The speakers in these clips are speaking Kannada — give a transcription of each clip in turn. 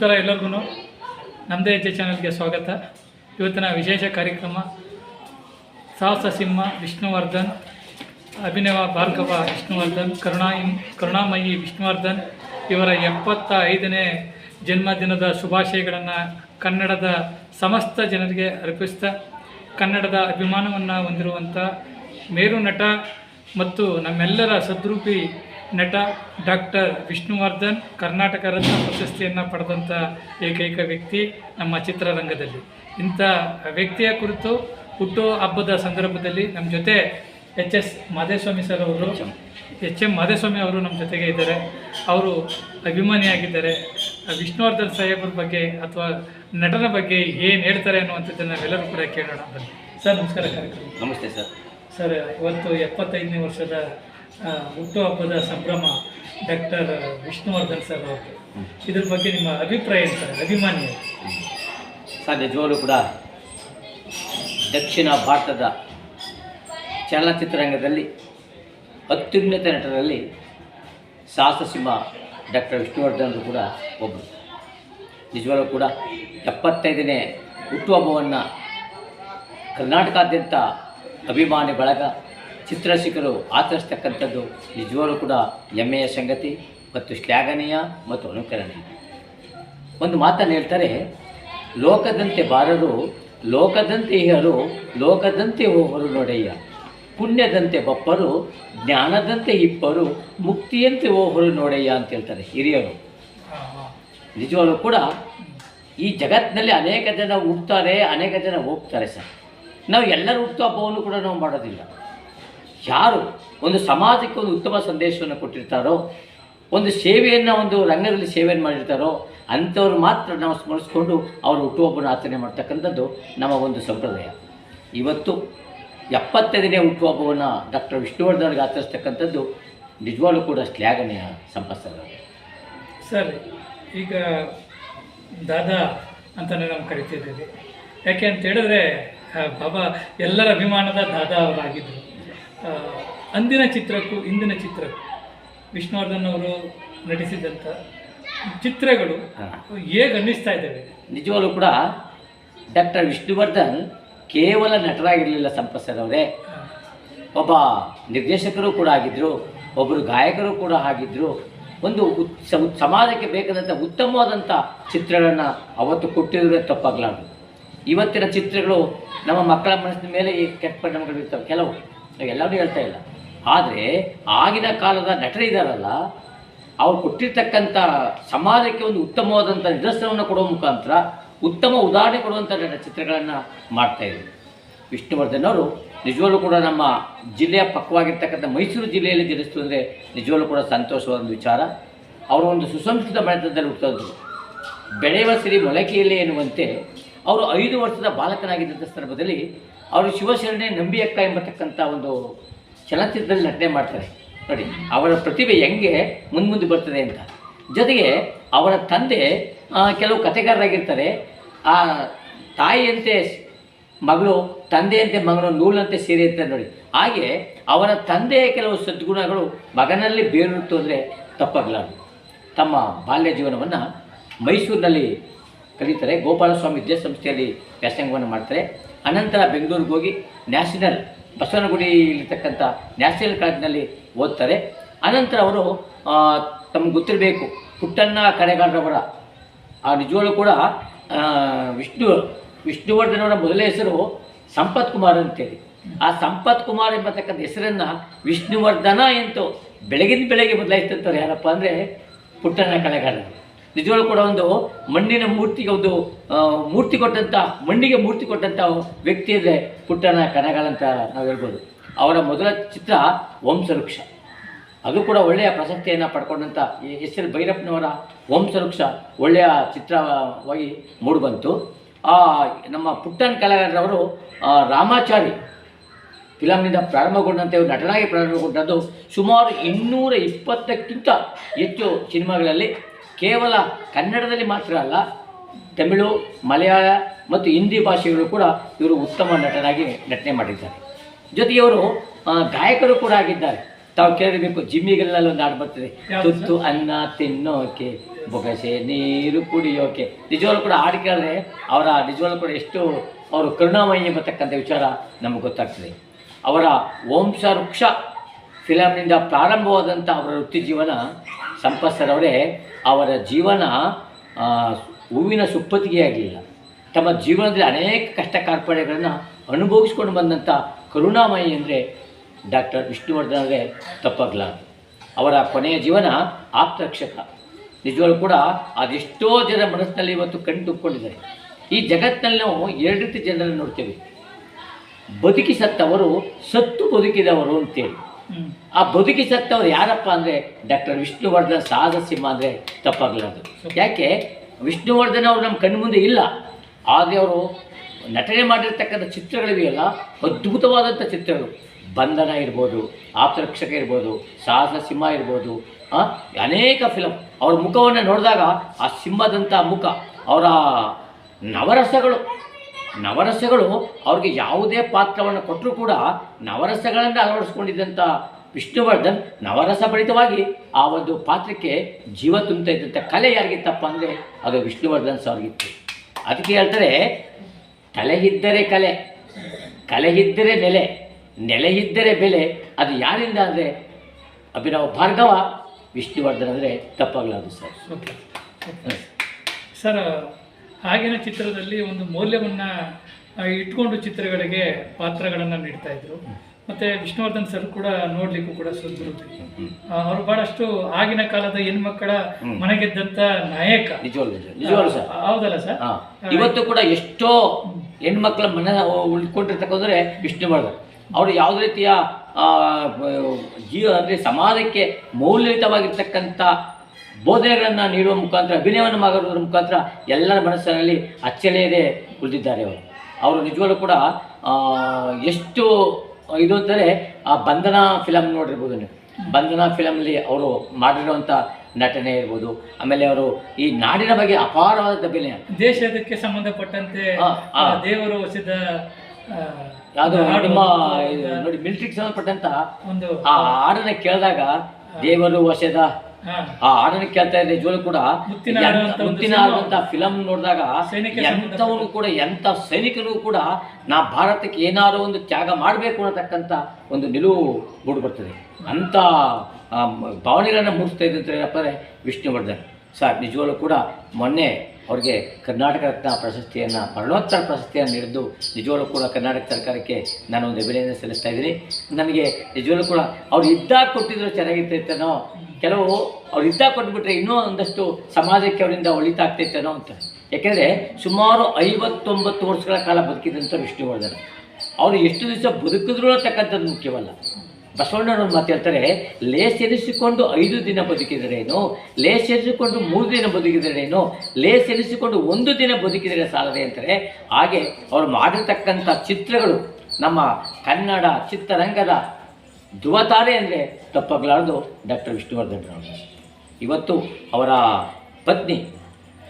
ನಮಸ್ಕಾರ ಎಲ್ಲರಿಗೂ. ನಮ್ಮದೇ ಹೆಜ್ಜೆ ಚಾನಲ್ಗೆ ಸ್ವಾಗತ. ಇವತ್ತಿನ ವಿಶೇಷ ಕಾರ್ಯಕ್ರಮ ಸಾಹಸ ಸಿಂಹ ವಿಷ್ಣುವರ್ಧನ್, ಅಭಿನವ ಭಾರ್ಗವ ವಿಷ್ಣುವರ್ಧನ್ ಕರುಣಾ ಕರುಣಾಮಯಿ ವಿಷ್ಣುವರ್ಧನ್ ಇವರ ಎಪ್ಪತ್ತ ಐದನೇ ಜನ್ಮದಿನದ ಶುಭಾಶಯಗಳನ್ನು ಕನ್ನಡದ ಸಮಸ್ತ ಜನರಿಗೆ ಅರ್ಪಿಸ್ತಾ, ಕನ್ನಡದ ಅಭಿಮಾನವನ್ನು ಹೊಂದಿರುವಂಥ ಮೇರು ನಟ ಮತ್ತು ನಮ್ಮೆಲ್ಲರ ಸದ್ರೂಪಿ ನಟ ಡಾಕ್ಟರ್ ವಿಷ್ಣುವರ್ಧನ್ ಕರ್ನಾಟಕ ರತ್ನ ಪ್ರಶಸ್ತಿಯನ್ನು ಪಡೆದಂಥ ಏಕೈಕ ವ್ಯಕ್ತಿ ನಮ್ಮ ಚಿತ್ರರಂಗದಲ್ಲಿ. ಇಂಥ ವ್ಯಕ್ತಿಯ ಕುರಿತು ಹುಟ್ಟು ಹಬ್ಬದ ಸಂದರ್ಭದಲ್ಲಿ ನಮ್ಮ ಜೊತೆ ಎಚ್ ಎಸ್ ಮಾಧೇಸ್ವಾಮಿ ಸರ್ ಅವರು ಎಚ್ ಎಂ ಮಾದೇಸ್ವಾಮಿ ಅವರು ನಮ್ಮ ಜೊತೆಗೆ ಇದ್ದಾರೆ. ಅವರು ಅಭಿಮಾನಿಯಾಗಿದ್ದಾರೆ. ವಿಷ್ಣುವರ್ಧನ್ ಸಾಹೇಬ್ರ ಬಗ್ಗೆ ಅಥವಾ ನಟನ ಬಗ್ಗೆ ಏನು ಹೇಳ್ತಾರೆ ಅನ್ನುವಂಥದ್ದನ್ನು ನಾವೆಲ್ಲರೂ ಕೂಡ ಕೇಳೋಣ ಬನ್ನಿ. ಸರ್ ನಮಸ್ಕಾರ ಕಾರ್ಯಕ್ರಮ. ನಮಸ್ತೆ ಸರ್. ಸರ್ ಇವತ್ತು ಎಪ್ಪತ್ತೈದನೇ ವರ್ಷದ ಹುಟ್ಟುಹಬ್ಬದ ಸಂಭ್ರಮ ಡಾಕ್ಟರ್ ವಿಷ್ಣುವರ್ಧನ್ ಸರ್ ಇದ್ರ ಬಗ್ಗೆ ನಿಮ್ಮ ಅಭಿಪ್ರಾಯ ಏನು ಅಭಿಮಾನಿ ಸರ್, ನಿಜವಾಗ್ಲೂ ಕೂಡ ದಕ್ಷಿಣ ಭಾರತದ ಚಲನಚಿತ್ರರಂಗದಲ್ಲಿ, ಅತ್ಯುನ್ನತ ನಟರಲ್ಲಿ ಸಾಹಸಸಿಂಹ ಡಾಕ್ಟರ್ ವಿಷ್ಣುವರ್ಧನ್ ಕೂಡ ಒಬ್ಬರು. ನಿಜವಾಗ್ಲೂ ಕೂಡ ಎಪ್ಪತ್ತೈದನೇ ಹುಟ್ಟುಹಬ್ಬವನ್ನು ಕರ್ನಾಟಕಾದ್ಯಂತ ಅಭಿಮಾನಿ ಬಳಗ ಚಿತ್ರರಸಿಕರು ಆಚರಿಸ್ತಕ್ಕಂಥದ್ದು ನಿಜವಾಗ್ಲೂ ಕೂಡ ಹೆಮ್ಮೆಯ ಸಂಗತಿ ಮತ್ತು ಶ್ಲಾಘನೀಯ ಮತ್ತು ಅನುಕರಣೀಯ. ಒಂದು ಮಾತನ್ನು ಹೇಳ್ತಾರೆ, ಲೋಕದಂತೆ ಬಾರರು, ಲೋಕದಂತೆ ಇಹರು ಲೋಕದಂತೆ ಹೋಗರು ನೋಡಯ್ಯ. ಪುಣ್ಯದಂತೆ ಬಪ್ಪರು, ಜ್ಞಾನದಂತೆ ಇಪ್ಪರು, ಮುಕ್ತಿಯಂತೆ ಹೋಗರು ನೋಡಯ್ಯ ಅಂತ ಹೇಳ್ತಾರೆ ಹಿರಿಯರು. ನಿಜವಾಗಲೂ ಕೂಡ ಈ ಜಗತ್ತಿನಲ್ಲಿ ಅನೇಕ ಜನ ಹುಡ್ತಾರೆ ಅನೇಕ ಜನ ಹೋಗ್ತಾರೆ ಸರ್. ನಾವು ಎಲ್ಲರ ಹುಟ್ಟುಹಬ್ಬವನ್ನು ಕೂಡ ನಾವು ಮಾಡೋದಿಲ್ಲ. ಯಾರು ಒಂದು ಸಮಾಜಕ್ಕೆ ಒಂದು ಉತ್ತಮ ಸಂದೇಶವನ್ನು ಕೊಟ್ಟಿರ್ತಾರೋ, ಒಂದು ಸೇವೆಯನ್ನು ಒಂದು ರಂಗದಲ್ಲಿ ಸೇವೆಯನ್ನು ಮಾಡಿರ್ತಾರೋ, ಅಂಥವ್ರು ಮಾತ್ರ ನಾವು ಸ್ಮರಿಸ್ಕೊಂಡು ಅವರು ಹುಟ್ಟುಹಬ್ಬನ ಆಚರಣೆ ಮಾಡ್ತಕ್ಕಂಥದ್ದು ನಮ್ಮ ಒಂದು ಸಂಪ್ರದಾಯ. ಇವತ್ತು ಎಪ್ಪತ್ತೈದನೇ ಹುಟ್ಟುಹಬ್ಬವನ್ನು ಡಾಕ್ಟರ್ ವಿಷ್ಣುವರ್ಧನ್ಗೆ ಆಚರಿಸ್ತಕ್ಕಂಥದ್ದು ನಿಜವಾಗ್ಲೂ ಕೂಡ ಶ್ಲಾಘನೀಯ ಸಂಪತ್ಸರ ಸರ್, ಈಗ ದಾದಾ ಅಂತಲೇ ನಾವು ಕರಿತಿದ್ದೀವಿ. ಯಾಕೆ ಅಂತ ಹೇಳಿದ್ರೆ ಬಾಬಾ ಎಲ್ಲರ ಅಭಿಮಾನದ ದಾದಾ ಅವರಾಗಿದ್ದರು. ಅಂದಿನ ಚಿತ್ರಕ್ಕೂ ಇಂದಿನ ಚಿತ್ರಕ್ಕೂ ವಿಷ್ಣುವರ್ಧನ್ ಅವರು ನಟಿಸಿದಂಥ ಚಿತ್ರಗಳು ಹೇಗೆ ಅನ್ನಿಸ್ತಾ ಇದ್ದಾವೆ? ನಿಜವಾಗ್ಲೂ ಕೂಡ ಡಾಕ್ಟರ್ ವಿಷ್ಣುವರ್ಧನ್ ಕೇವಲ ನಟರಾಗಿರಲಿಲ್ಲ ಸಂಪತ್ ಅವರೇ. ಒಬ್ಬ ನಿರ್ದೇಶಕರು ಕೂಡ ಆಗಿದ್ದರು ಒಬ್ಬರು ಗಾಯಕರು ಕೂಡ ಆಗಿದ್ದರು ಒಂದು ಉತ್ ಸಮಾಜಕ್ಕೆ ಬೇಕಾದಂಥ ಉತ್ತಮವಾದಂಥ ಚಿತ್ರಗಳನ್ನು ಅವತ್ತು ಕೊಟ್ಟಿದ್ರೆ ತಪ್ಪಾಗಲಾರ್ದು. ಇವತ್ತಿನ ಚಿತ್ರಗಳು ನಮ್ಮ ಮಕ್ಕಳ ಮನಸ್ಸಿನ ಮೇಲೆ ಈ ಕೆಟ್ಟ ಪರಿಣಾಮಗಳು ಇರ್ತವೆ ಕೆಲವು ಎಲ್ಲರೂ ಹೇಳ್ತಾ ಇಲ್ಲ. ಆದರೆ ಆಗಿನ ಕಾಲದ ನಟರಿದಾರಲ್ಲ ಅವ್ರು ಕೊಟ್ಟಿರ್ತಕ್ಕಂಥ ಸಮಾಜಕ್ಕೆ ಒಂದು ಉತ್ತಮವಾದಂಥ ನಿದರ್ಶನವನ್ನು ಕೊಡುವ ಮುಖಾಂತರ ಉತ್ತಮ ಉದಾಹರಣೆ ಕೊಡುವಂಥ ಚಿತ್ರಗಳನ್ನು ಮಾಡ್ತಾಯಿದ್ರು ವಿಷ್ಣುವರ್ಧನ್ ಅವರು ನಿಜವಾಗ್ಲೂ ಕೂಡ ನಮ್ಮ ಜಿಲ್ಲೆಯ ಪಕ್ಕವಾಗಿರ್ತಕ್ಕಂಥ ಮೈಸೂರು ಜಿಲ್ಲೆಯಲ್ಲಿ ಜನಿಸ್ತು ಅಂದರೆ ನಿಜವಾಗ್ಲೂ ಕೂಡ ಸಂತೋಷವಾದ ವಿಚಾರ. ಅವರು ಒಂದು ಸುಸಂಸ್ಕೃತ ಮನೆತನದಲ್ಲಿ ಹುಟ್ಟಿದ್ರು ಬೆಳೆಯುವ ಸಿರಿ ಮೊಳಕೆಯಲ್ಲಿ ಎನ್ನುವಂತೆ ಅವರು ಐದು ವರ್ಷದ ಬಾಲಕನಾಗಿದ್ದಂಥ ಸಂದರ್ಭದಲ್ಲಿ ಅವರು ಶಿವಶರಣೆ ನಂಬಿಯಕ್ಕ ಎಂಬತಕ್ಕಂಥ ಒಂದು ಚಲನಚಿತ್ರದಲ್ಲಿ ನಟನೆ ಮಾಡ್ತಾರೆ. ನೋಡಿ, ಅವರ ಪ್ರತಿಭೆ ಹೆಂಗೆ ಮುಂದೆ ಬರ್ತದೆ ಅಂತ. ಜೊತೆಗೆ ಅವರ ತಂದೆ ಕೆಲವು ಕಥೆಗಾರರಾಗಿರ್ತಾರೆ. ಆ, ತಾಯಿಯಂತೆ ಮಗಳು, ತಂದೆಯಂತೆ ಮಗಳು ನೂಲಂತೆ ಸೇರಿ ಅಂತ ನೋಡಿ. ಹಾಗೆ ಅವರ ತಂದೆಯ ಕೆಲವು ಸದ್ಗುಣಗಳು ಮಗನಲ್ಲಿ ಬೇರುತ್ತು ಅಂದರೆ ತಪ್ಪಾಗಲಾರದು. ತಮ್ಮ ಬಾಲ್ಯ ಜೀವನವನ್ನು ಮೈಸೂರಿನಲ್ಲಿ ಕಲಿತಾರೆ, ಗೋಪಾಲಸ್ವಾಮಿ ವಿದ್ಯಾಸಂಸ್ಥೆಯಲ್ಲಿ ವ್ಯಾಸಂಗವನ್ನು ಮಾಡ್ತಾರೆ. ಅನಂತರ ಬೆಂಗಳೂರಿಗೆ ಹೋಗಿ ನ್ಯಾಷನಲ್ ಬಸವನಗುಡಿಯಲ್ಲಿರ್ತಕ್ಕಂಥ ನ್ಯಾಷನಲ್ ಕಾಲೇಜಿನಲ್ಲಿ ಓದ್ತಾರೆ. ಅನಂತರ ಅವರು ತಮ್ಗೆ ಗೊತ್ತಿರಬೇಕು, ಪುಟ್ಟಣ್ಣ ಕಡೆಗಾರರವರ, ಆ ನಿಜವಾಗ್ಲೂ ಕೂಡ ವಿಷ್ಣು ವಿಷ್ಣುವರ್ಧನವರ ಮೊದಲ ಹೆಸರು ಸಂಪತ್ ಕುಮಾರ್ ಅಂತೇಳಿ. ಆ ಸಂಪತ್ ಕುಮಾರ್ ಎಂಬತಕ್ಕಂಥ ಹೆಸರನ್ನು ವಿಷ್ಣುವರ್ಧನ ಎಂತು ಬೆಳಗಿನ ಬೆಳಗ್ಗೆ ಬದಲಾಯಿಸ್ತಂಥವ್ರು ಯಾರಪ್ಪ ಅಂದರೆ ಪುಟ್ಟಣ್ಣ ಕಲೆಗಾರರು ನಿಜವಾಗ್ಲೂ ಕೂಡ ಒಂದು ಮಣ್ಣಿನ ಮೂರ್ತಿಗೆ ಒಂದು ಮೂರ್ತಿ ಕೊಟ್ಟಂಥ ಮಣ್ಣಿಗೆ ಮೂರ್ತಿ ಕೊಟ್ಟಂಥ ವ್ಯಕ್ತಿ ಅಂದರೆ ಪುಟ್ಟನ ಅಂತ ನಾವು ಹೇಳ್ಬೋದು. ಅವರ ಮೊದಲ ಚಿತ್ರ ವಂಶವೃಕ್ಷ. ಅದು ಕೂಡ ಒಳ್ಳೆಯ ಪ್ರಶಸ್ತಿಯನ್ನು ಪಡ್ಕೊಂಡಂಥ ಎಸ್ ಎಲ್ ಭೈರಪ್ಪನವರ ವಂಶವೃಕ್ಷ ಒಳ್ಳೆಯ ಚಿತ್ರವಾಗಿ ಮೂಡಿಬಂತು. ಆ, ನಮ್ಮ ಪುಟ್ಟನ್ ಕಲಾಗಾರರವರು ರಾಮಾಚಾರಿ ಫಿಲಮ್ನಿಂದ ಪ್ರಾರಂಭಗೊಂಡಂತೆ ನಟನಾಗಿ ಪ್ರಾರಂಭಗೊಂಡದ್ದು ಸುಮಾರು ಇನ್ನೂರ ಇಪ್ಪತ್ತಕ್ಕಿಂತ ಹೆಚ್ಚು ಸಿನಿಮಾಗಳಲ್ಲಿ ಕೇವಲ ಕನ್ನಡದಲ್ಲಿ ಮಾತ್ರ ಅಲ್ಲ ತಮಿಳು ಮಲಯಾಳ ಮತ್ತು ಹಿಂದಿ ಭಾಷೆಗಳು ಕೂಡ ಇವರು ಉತ್ತಮ ನಟನಾಗಿ ನಟನೆ ಮಾಡಿದ್ದಾರೆ. ಜೊತೆಗೆ ಅವರು ಗಾಯಕರು ಕೂಡ ಆಗಿದ್ದಾರೆ. ತಾವು ಕೇಳಬೇಕು ಜಿಮ್ಮಿಗೆಲ್ಲ ಒಂದು ಹಾಡು ಬರ್ತದೆ ತುತ್ತು ಅನ್ನ ತಿನ್ನೋಕೆ ಬೊಗಸೆ ನೀರು ಕುಡಿಯೋಕೆ. ನಿಜವಾಗ್ಲೂ ಕೂಡ ಹಾಡು ಕೇಳಿದ್ರೆ ಅವರ ನಿಜವಾಗ್ಲೂ ಕೂಡ ಎಷ್ಟು ಅವರು ಕರುಣಾಮಯಿ ಎಂಬತಕ್ಕಂಥ ವಿಚಾರ ನಮಗೆ ಗೊತ್ತಾಗ್ತದೆ. ಅವರ ವಂಶ ವೃಕ್ಷ ಫಿಲಮ್ನಿಂದ ಪ್ರಾರಂಭವಾದಂಥ ಅವರ ವೃತ್ತಿ ಜೀವನ ಸಂಪತ್ ಸರ್ ಅವರೇ ಜೀವನ ಹೂವಿನ ಸುಪ್ಪತ್ತಿಗೆ ಆಗಲಿಲ್ಲ. ತಮ್ಮ ಜೀವನದಲ್ಲಿ ಅನೇಕ ಕಷ್ಟ ಕಾರ್ಪಣ್ಯಗಳನ್ನು ಅನುಭವಿಸ್ಕೊಂಡು ಬಂದಂಥ ಕರುಣಾಮಯಿ ಅಂದರೆ ಡಾಕ್ಟರ್ ವಿಷ್ಣುವರ್ಧನ್ ಅವರೇ ತಪ್ಪಾಗಲಾರದು ಅವರ ಕೊನೆಯ ಜೀವನ ಆಪ್ತರಕ್ಷಕ ನಿಜವಾಗ್ಲೂ ಕೂಡ ಅದೆಷ್ಟೋ ಜನರ ಮನಸ್ಸಿನಲ್ಲಿ ಇವತ್ತು ಕಣ್ಣು ಈ ಜಗತ್ತಿನಲ್ಲಿ ನಾವು ಎರಡು ರೀತಿ ಜನರನ್ನು ನೋಡ್ತೇವೆ. ಬದುಕಿ ಸತ್ತವರು ಸತ್ತು ಬದುಕಿದವರು ಅಂತೇಳಿ. ಆ ಬದುಕಿ ಸತ್ತವರು ಯಾರಪ್ಪ ಅಂದರೆ ಡಾಕ್ಟರ್ ವಿಷ್ಣುವರ್ಧನ್ ಸಾಹಸ ಸಿಂಹ ಅಂದರೆ ತಪ್ಪಾಗಲಾರದು. ಯಾಕೆ? ವಿಷ್ಣುವರ್ಧನ್ ಅವರು ನಮ್ಮ ಕಣ್ಣು ಮುಂದೆ ಇಲ್ಲ. ಆದರೆ ಅವರು ನಟನೆ ಮಾಡಿರ್ತಕ್ಕಂಥ ಚಿತ್ರಗಳಿವೆಯಲ್ಲ ಅದ್ಭುತವಾದಂಥ ಚಿತ್ರಗಳು. ಬಂಧನ ಇರ್ಬೋದು ಆಪ್ತರಕ್ಷಕ ಇರ್ಬೋದು ಸಾಹಸ ಸಿಂಹ ಇರ್ಬೋದು ಅನೇಕ ಫಿಲಮ್ ಅವ್ರ ಮುಖವನ್ನು ನೋಡಿದಾಗ ಆ ಸಿಂಹದಂಥ ಮುಖ ಅವರ ನವರಸಗಳು. ನವರಸಗಳು ಅವ್ರಿಗೆ ಯಾವುದೇ ಪಾತ್ರವನ್ನು ಕೊಟ್ಟರೂ ಕೂಡ ನವರಸಗಳನ್ನು ಅಳವಡಿಸ್ಕೊಂಡಿದ್ದಂಥ ವಿಷ್ಣುವರ್ಧನ್ ನವರಸ ಭರಿತವಾಗಿ ಆ ಒಂದು ಪಾತ್ರಕ್ಕೆ ಜೀವ ತುಂಬ್ತಾ ಇದ್ದಂಥ ಕಲೆ ಯಾರಿಗಿತ್ತಪ್ಪ ಅಂದರೆ ಅದು ವಿಷ್ಣುವರ್ಧನ್ ಸಾರ್ಗಿತ್ತು ಅದಕ್ಕೆ ಹೇಳ್ತಾರೆ, ತಲೆ ಇದ್ದರೆ ಕಲೆ ಕಲೆ ಇದ್ದರೆ ನೆಲೆ ನೆಲೆ ಇದ್ದರೆ ಬೆಲೆ, ಅದು ಯಾರಿಂದ ಅಂದರೆ ಅಭಿನವ ಭಾರ್ಗವ ವಿಷ್ಣುವರ್ಧನ್ ಅಂದರೆ ತಪ್ಪಾಗಲಾರದು ಸರ್. ಸರ್ ಆಗಿನ ಚಿತ್ರದಲ್ಲಿ ಒಂದು ಮೌಲ್ಯವನ್ನು ಇಟ್ಕೊಂಡು ಚಿತ್ರಗಳಿಗೆ ಪಾತ್ರಗಳನ್ನು ನೀಡ್ತಾ ಇದ್ರು. ಮತ್ತೆ ವಿಷ್ಣುವರ್ಧನ್ ಸರ್ ಕೂಡ ನೋಡ್ಲಿಕ್ಕೂ ಕೂಡ ಸುಂದರತೆ. ಅವರು ಬಹಳಷ್ಟು ಆಗಿನ ಕಾಲದ ಹೆಣ್ಮಕ್ಕಳ. ಮನೆಗೆದ್ದಂತ ನಾಯಕ. ಹೌದಲ್ಲ ಸರ್? ಇವತ್ತು ಕೂಡ ಎಷ್ಟೋ ಹೆಣ್ಮಕ್ಳ ಮನೆ ಉಳ್ಕೊಂಡಿರ್ತಕ್ಕಂದ್ರೆ ವಿಷ್ಣುವರ್ಧನ್. ಅವರು ಯಾವುದೇ ರೀತಿಯ ಜೀವ ಅಂದರೆ ಸಮಾಜಕ್ಕೆ ಮೌಲ್ಯಯುತವಾಗಿರ್ತಕ್ಕಂಥ ಬೋಧನೆಗಳನ್ನು ನೀಡುವ ಮುಖಾಂತರ ಅಭಿನಯವನ್ನು ಮಾಡೋದ್ರ ಮುಖಾಂತರ ಎಲ್ಲರ ಮನಸ್ಸಿನಲ್ಲಿ ಅಚ್ಚಳಿಯದೆ ಉಳಿದಿದ್ದಾರೆ ಅವರು. ಅವರು ನಿಜವಾಗ್ಲೂ ಕೂಡ ಎಷ್ಟು ಇದು ಅಂತಂದರೆ ಆ ಬಂಧನ ಫಿಲಮ್ ನೋಡಿರ್ಬೋದು ನೀವು. ಬಂಧನ ಫಿಲಮಲ್ಲಿ ಅವರು ಮಾಡಿರುವಂಥ ನಟನೆ ಇರ್ಬೋದು. ಆಮೇಲೆ ಅವರು ಈ ನಾಡಿನ ಬಗ್ಗೆ ಅಪಾರವಾದ ಅಭಿನಯ. ದೇಶಕ್ಕೆ ಸಂಬಂಧಪಟ್ಟಂತೆ ದೇವರು ಹೊಸದ ಅದು ನಿಮ್ಮ ನೋಡಿ ಮಿಲಿಟ್ರಿಗೆ ಸಂಬಂಧಪಟ್ಟಂತ ಒಂದು ಆ ಹಾಡನ್ನ ಕೇಳಿದಾಗ ದೇವರು ವಶದ ಆ ಹಾಡನ್ನು ಕೇಳ್ತಾ ಇದ್ರೆ ನಿಜವಾಗ್ಲೂ ಕೂಡ ಮುತ್ತಿನ ಆಡುವಂತ ಫಿಲಂ ನೋಡಿದಾಗ ಎಂಥವನು ಎಂಥವ್ರು ಕೂಡ ಎಂಥ ಸೈನಿಕರು ಕೂಡ ನಾ ಭಾರತಕ್ಕೆ ಏನಾದರೂ ಒಂದು ತ್ಯಾಗ ಮಾಡಬೇಕು ಅನ್ನತಕ್ಕಂಥ ಒಂದು ನಿಲುವು ಮೂಡಿ ಬರ್ತದೆ ಅಂಥ ಭಾವನೆಗಳನ್ನು ಮೂಡಿಸ್ತಾ ಇದ್ದಂತ ಏನಪ್ಪ ವಿಷ್ಣುವರ್ಧನ್ ಸರ್ ನಿಜವಾಗ್ಲೂ ಕೂಡ ಮೊನ್ನೆ ಅವ್ರಿಗೆ ಕರ್ನಾಟಕ ರತ್ನ ಪ್ರಶಸ್ತಿಯನ್ನು ಮರಣೋತ್ತರ ಪ್ರಶಸ್ತಿಯನ್ನು ನೀಡಿದ್ದು ನಿಜವಾಗ್ಲೂ ಕೂಡ ಕರ್ನಾಟಕ ಸರ್ಕಾರಕ್ಕೆ ನಾನು ಒಂದು ಅಭಿನಂದನೆ ಸಲ್ಲಿಸ್ತಾ ಇದ್ದೀನಿ. ನನಗೆ ನಿಜವಾಗ್ಲೂ ಕೂಡ ಅವ್ರು ಇದ್ದಾಗ ಕೊಟ್ಟಿದ್ರು ಚೆನ್ನಾಗಿರ್ತೈತೇನೋ ಕೆಲವು ಅವ್ರು ಇದ್ದ ಕೊಟ್ಬಿಟ್ರೆ ಇನ್ನೂ ಒಂದಷ್ಟು ಸಮಾಜಕ್ಕೆ ಅವರಿಂದ ಒಳಿತಾಗ್ತೈತೆ ಅನ್ನೋ ಅಂತ. ಯಾಕೆಂದರೆ ಸುಮಾರು ಐವತ್ತೊಂಬತ್ತು ವರ್ಷಗಳ ಕಾಲ ಬದುಕಿದಂಥ ವಿಷ್ಣುವರ್ಧನ್. ಅವರು ಎಷ್ಟು ದಿವಸ ಬದುಕಿದ್ರು ಅಂತಕ್ಕಂಥದ್ದು ಮುಖ್ಯವಲ್ಲ. ಬಸವಣ್ಣನವರು ಮಾತು ಹೇಳ್ತಾರೆ, ಲೇಸ್ ಎನಿಸಿಕೊಂಡು ಐದು ದಿನ ಬದುಕಿದರೇನು? ಲೇಸ್ ಎನಿಸಿಕೊಂಡು ಮೂರು ದಿನ ಬದುಕಿದರೇನು? ಲೇಸ್ ಎನಿಸಿಕೊಂಡು ಒಂದು ದಿನ ಬದುಕಿದರೆ ಸಾಲದೆ? ಅಂತಾರೆ. ಹಾಗೆ ಅವರು ಮಾಡಿರ್ತಕ್ಕಂಥ ಚಿತ್ರಗಳು ನಮ್ಮ ಕನ್ನಡ ಚಿತ್ರರಂಗದ ಧ್ರುವತಾರೆ ಅಂದರೆ ತಪ್ಪಾಗಲಾರ್ದು ಡಾಕ್ಟರ್ ವಿಷ್ಣುವರ್ಧನ್ ರಾವ್ ಇವತ್ತು ಅವರ ಪತ್ನಿ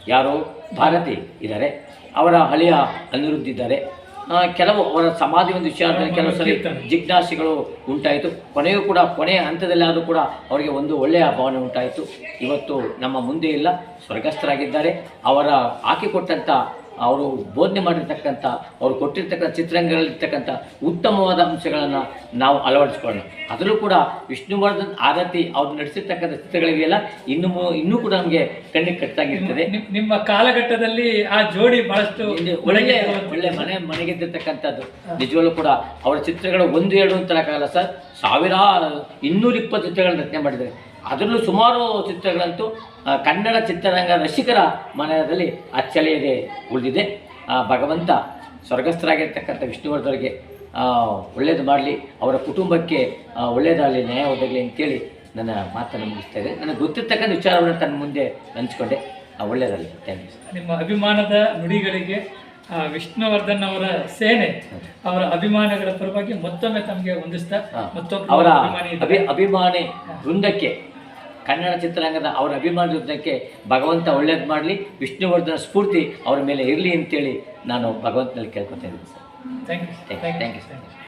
ಯಾರು ಭಾರತಿ ಇದ್ದಾರೆ. ಅವರ ಹಳೆಯ ಅನಿರುದ್ಧ ಇದ್ದಾರೆ. ಆ, ಕೆಲವು ಅವರ ಸಮಾಧಿ ಒಂದು ವಿಚಾರದಲ್ಲಿ ಕೆಲವು ಸರಿ. ಜಿಜ್ಞಾಸೆಗಳು ಉಂಟಾಯಿತು. ಕೊನೆಯೂ ಕೂಡ ಕೊನೆಯ ಹಂತದಲ್ಲಾದರೂ ಕೂಡ ಅವರಿಗೆ ಒಂದು ಒಳ್ಳೆಯ ಭಾವನೆ ಉಂಟಾಯಿತು. ಇವತ್ತು ನಮ್ಮ ಮುಂದೆ ಇಲ್ಲ. ಸ್ವರ್ಗಸ್ಥರಾಗಿದ್ದಾರೆ. ಅವರ ಹಾಕಿಕೊಟ್ಟಂಥ ಅವರು ಬೋಧನೆ ಮಾಡಿರ್ತಕ್ಕಂಥ ಅವರು ಕೊಟ್ಟಿರ್ತಕ್ಕಂಥ ಚಿತ್ರರಂಗಗಳಲ್ಲಿರ್ತಕ್ಕಂಥ ಉತ್ತಮವಾದ ಅಂಶಗಳನ್ನು ನಾವು ಅಳವಡಿಸ್ಕೊಳ್ಳೋಣ. ಅದರಲ್ಲೂ ಕೂಡ ವಿಷ್ಣುವರ್ಧನ್ ಆರತಿ ಅವ್ರು ನಡೆಸಿರ್ತಕ್ಕಂಥ ಚಿತ್ರಗಳಿಗೆಲ್ಲ ಇನ್ನೂ ಇನ್ನೂ ಕೂಡ ನಮಗೆ ಕಣ್ಣಿಗೆ ಕಟ್ಟಾಗಿರ್ತದೆ. ನಿಮ್- ನಿಮ್ಮ ಕಾಲಘಟ್ಟದಲ್ಲಿ ಆ ಜೋಡಿ ಬಹಳಷ್ಟು ಒಳ್ಳೆಯ ಒಳ್ಳೆ ಮನೆ ಮನೆಗೆದ್ದಿರ್ತಕ್ಕಂಥದ್ದು. ನಿಜವಾಗ್ಲೂ ಕೂಡ ಅವರ ಚಿತ್ರಗಳು ಒಂದು ಎರಡು ಕಾಲ ಸರ್ ಸಾವಿರ ಇನ್ನೂರ ಇಪ್ಪತ್ತು ಚಿತ್ರಗಳನ್ನು ರಚನೆ ಮಾಡಿದ್ದಾರೆ. ಅದರಲ್ಲೂ ಸುಮಾರು ಚಿತ್ರಗಳಂತೂ ಕನ್ನಡ ಚಿತ್ರರಂಗ ರಸಿಕರ ಮನೆಯಲ್ಲಿ ಅಚ್ಚಳಿಯದೆ ಉಳಿದಿದೆ. ಆ ಭಗವಂತ ಸ್ವರ್ಗಸ್ಥರಾಗಿರ್ತಕ್ಕಂಥ ವಿಷ್ಣುವರ್ಧರಿಗೆ ಒಳ್ಳೇದು ಮಾಡಲಿ ಅವರ ಕುಟುಂಬಕ್ಕೆ ಒಳ್ಳೇದಾಗಲಿ ಒಳ್ಳೆಯದಾಗಲಿ ನ್ಯಾಯ ಒದಗಲಿ ಅಂತೇಳಿ ನನ್ನ ಮಾತನ್ನು ಮುಗಿಸ್ತಾ ಇದೆ ನನಗೆ ಗೊತ್ತಿರ್ತಕ್ಕಂಥ ವಿಚಾರವನ್ನು ತನ್ನ ಮುಂದೆ ಹಂಚ್ಕೊಂಡೆ. ಆ, ಒಳ್ಳೆಯದಾಗಲಿ ಥ್ಯಾಂಕ್ ಯು ನಿಮ್ಮ ಅಭಿಮಾನದ ನುಡಿಗಳಿಗೆ ವಿಷ್ಣುವರ್ಧನ್ ಅವರ ಸೇನೆ ಅವರ ಅಭಿಮಾನಿಗಳ ಪರವಾಗಿ ಮತ್ತೊಮ್ಮೆ ತಮಗೆ ಹೊಂದಿಸ್ತಾ ಮತ್ತೊಮ್ಮೆ ಮತ್ತೊಬ್ಬ ಅವರ ಅಭಿಮಾನಿ ಅಭಿ ಅಭಿಮಾನಿ ವೃಂದಕ್ಕೆ ಕನ್ನಡ ಚಿತ್ರರಂಗದ ಅವರ ಅಭಿಮಾನ ಯುದ್ಧಕ್ಕೆ ಭಗವಂತ ಒಳ್ಳೇದು ಮಾಡಲಿ ವಿಷ್ಣುವರ್ಧನ ಸ್ಫೂರ್ತಿ ಅವರ ಮೇಲೆ ಇರಲಿ ಅಂತೇಳಿ ನಾನು ಭಗವಂತನಲ್ಲಿ ಕೇಳ್ಕೊತಾ ಇದ್ದೀನಿ sir. Thank you thank you thank you sir